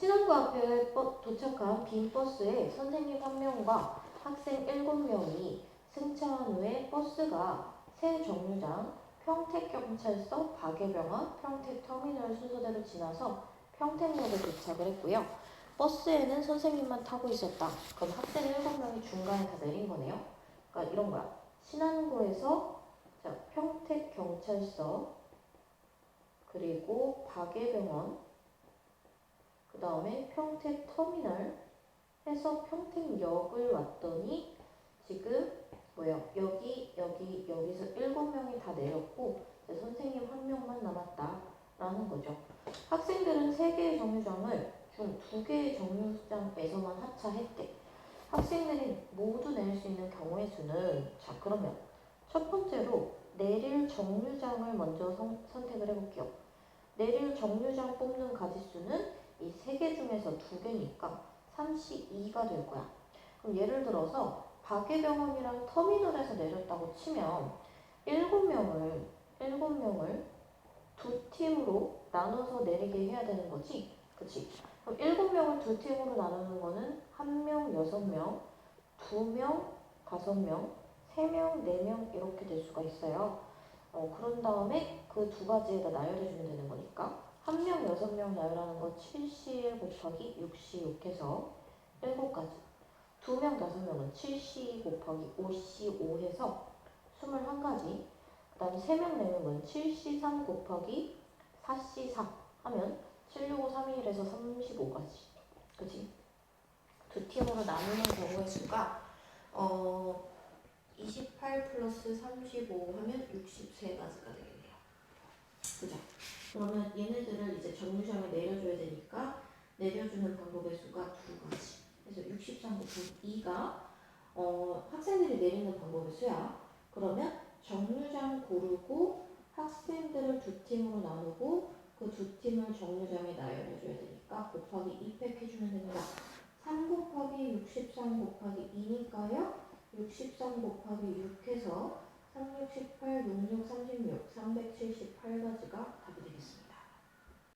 신혼부 앞에 버- 도착한 빈 버스에 선생님 한 명과 학생 7명이 승차한 후에 버스가 새 정류장 평택경찰서 박예병원 평택터미널 순서대로 지나서 평택역에 도착을 했고요. 버스에는 선생님만 타고 있었다. 그럼 학생 7명이 중간에 다 내린 거네요. 그러니까 이런 거야. 신안구에서 자, 평택경찰서 그리고 박예병원 그 다음에 평택 터미널 해서 평택역을 왔더니 지금 뭐야 여기 여기 여기서 일곱 명이 다 내렸고 선생님 한 명만 남았다라는 거죠. 학생들은 세 개의 정류장을 중 두 개의 정류장에서만 하차했대. 학생들이 모두 내릴 수 있는 경우의 수는 자 그러면 첫 번째로 내릴 정류장을 먼저 선, 선택을 해볼게요. 내릴 정류장 뽑는 가지수는 이 세 개 중에서 두 개니까 32가 될 거야. 그럼 예를 들어서 박예병원이랑 터미널에서 내렸다고 치면 7명을 7명을 두 팀으로 나눠서 내리게 해야 되는 거지. 그치? 그럼 7명을 두 팀으로 나누는 거는 1명 6명, 2명 5명, 3명 4명 이렇게 될 수가 있어요. 어, 그런 다음에 그 두 가지에다 나열해 주면 되는 거니까 한 명, 여섯 명 나열하는 거70 곱하기 66 해서 7가지. 두 명, 다섯 명은 70 곱하기 55 해서 21가지. 그 다음에 세 명, 네 명은 73 곱하기 4C4 하면 76531에서 35가지. 그치? 두 팀으로 나누는 경우의 수가 어, 28 플러스 35 하면 63가지가 되겠네요. 그죠? 그러면 얘네들을 이제 정류장에 내려줘야 되니까 내려주는 방법의 수가 두 가지. 그래서 63 곱하기 2가 어, 학생들이 내리는 방법의 수야. 그러면 정류장 고르고 학생들을 두 팀으로 나누고 그 두 팀을 정류장에 나열해줘야 되니까 곱하기 2팩 해주면 됩니다. 3 곱하기 63 곱하기 2니까요. 63 곱하기 6 해서 3, 6, 18, 66, 36, 378가지가 답이 되겠습니다.